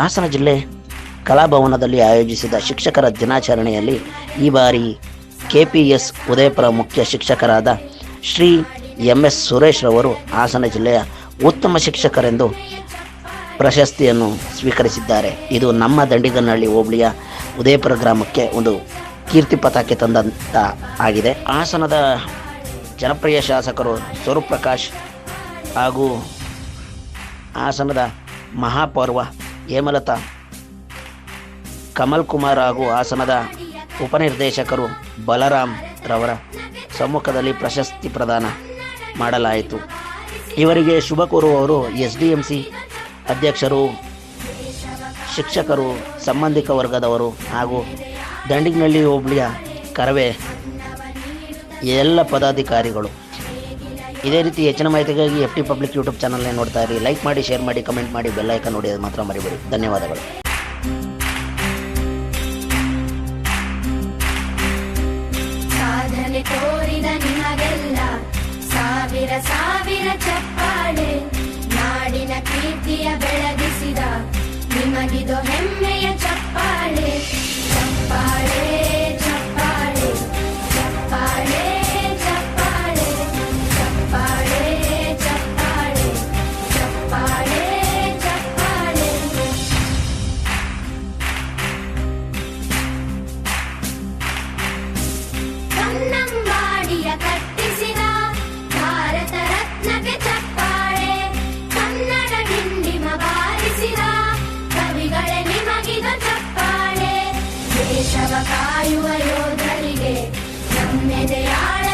ಹಾಸನ ಜಿಲ್ಲೆ ಕಲಾಭವನದಲ್ಲಿ ಆಯೋಜಿಸಿದ ಶಿಕ್ಷಕರ ದಿನಾಚರಣೆಯಲ್ಲಿ ಈ ಬಾರಿ ಕೆಪಿಎಸ್ ಉದಯಪುರ ಮುಖ್ಯ ಶಿಕ್ಷಕರಾದ ಶ್ರೀ ಎಂ ಎಸ್ ಸುರೇಶ್ ರವರು ಹಾಸನ ಜಿಲ್ಲೆಯ ಉತ್ತಮ ಶಿಕ್ಷಕರೆಂದು ಪ್ರಶಸ್ತಿಯನ್ನು ಸ್ವೀಕರಿಸಿದ್ದಾರೆ. ಇದು ನಮ್ಮ ದಂಡಿಗನಹಳ್ಳಿ ಹೋಬಳಿಯ ಉದಯಪುರ ಗ್ರಾಮಕ್ಕೆ ಒಂದು ಕೀರ್ತಿ ಪತಾಕೆ ತಂದಂತ ಆಗಿದೆ. ಹಾಸನದ ಜನಪ್ರಿಯ ಶಾಸಕರು ಸ್ವರೂಪ್ ಪ್ರಕಾಶ್ ಹಾಗೂ ಹಾಸನದ ಮಹಾಪೌರ್ವ ಹೇಮಲತಾ. ಕಮಲ್ ಕುಮಾರ್ ಹಾಗೂ ಹಾಸನದ ಉಪನಿರ್ದೇಶಕರು ಬಲರಾಮ್ ರವರ ಸಮ್ಮುಖದಲ್ಲಿ ಪ್ರಶಸ್ತಿ ಪ್ರದಾನ ಮಾಡಲಾಯಿತು. ಇವರಿಗೆ ಶುಭ ಕೋರುವವರು ಎಸ್ ಡಿ ಎಂ ಸಿ ಅಧ್ಯಕ್ಷರು, ಶಿಕ್ಷಕರು, ಸಂಬಂಧಿಕ ವರ್ಗದವರು ಹಾಗೂ ದಂಡಿಗ್ನಳ್ಳಿ ಹೋಬಳಿಯ ಕರವೇ ಎಲ್ಲ ಪದಾಧಿಕಾರಿಗಳು. ಇದೇ ರೀತಿ ಹೆಚ್ಚಿನ ಮಾಹಿತಿಗಾಗಿ ಎಫ್ ಟಿ ಪಬ್ಲಿಕ್ ಯೂಟ್ಯೂಬ್ ಚಾನಲ್ನೇ ನೋಡ್ತಾ ಇರಿ. ಲೈಕ್ ಮಾಡಿ ಶೇರ್ ಮಾಡಿ ಕಮೆಂಟ್ ಮಾಡಿ ಬೆಲ್ಲೈಕನ್ ನೋಡಿ ಅದು ಮಾತ್ರ ಮರಿಬೇಡಿ. ಧನ್ಯವಾದಗಳು. ಸಾವಿರ ಸಾವಿರ ಚಪ್ಪಾಳೆ. ನಾಡಿನ ಕೀರ್ತಿಯ ಬೆಳೆ ಕಟ್ಟಿಸಿದ ಭಾರತ ರತ್ನಕ್ಕೆ ಚಪ್ಪಾಳೆ ಕನ್ನಡ ಚಪ್ಪಾಳೆ. ಕಾಯುವ ಯೋಧರಿಗೆ ನಮ್ಮೆದೆಯಾಳ